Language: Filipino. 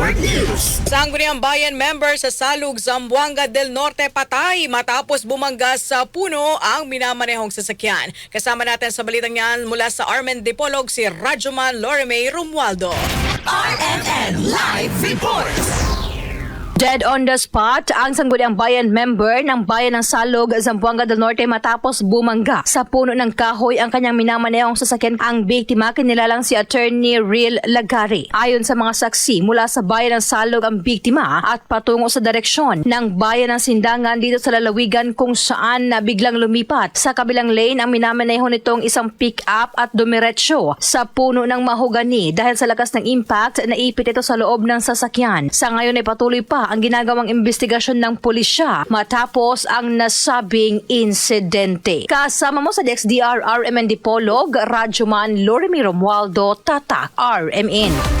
Report News. Sangguniang Bayan member sa Salug, Zamboanga del Norte patay matapos bumangga sa puno ang minamanehong sasakyan. Kasama natin sa balitang yan mula sa Armen Dipolog si Rajuman Loreme Romualdo. RMN Live Reports. Dead on the spot ang sangguniang bayan member ng bayan ng Salog, Zamboanga del Norte matapos bumangga sa puno ng kahoy ang kanyang minamanehong sasakyan. Ang biktima kinilalang si Attorney Real Lagari. Ayon sa mga saksi, mula sa bayan ng Salog ang biktima at patungo sa direksyon ng bayan ng Sindangan dito sa lalawigan kung saan na biglang lumipat. Sa kabilang lane ang minamaneho nitong isang pick-up at dumiretso sa puno ng mahogani dahil sa lakas ng impact naipit ito sa loob ng sasakyan. Sa ngayon ay patuloy pa ang ginagawang investigasyon ng pulisya matapos ang nasabing insidente. Kasama mo sa DXDR RMN Dipolog, Radyoman Loremi Romualdo, Tatak RMN.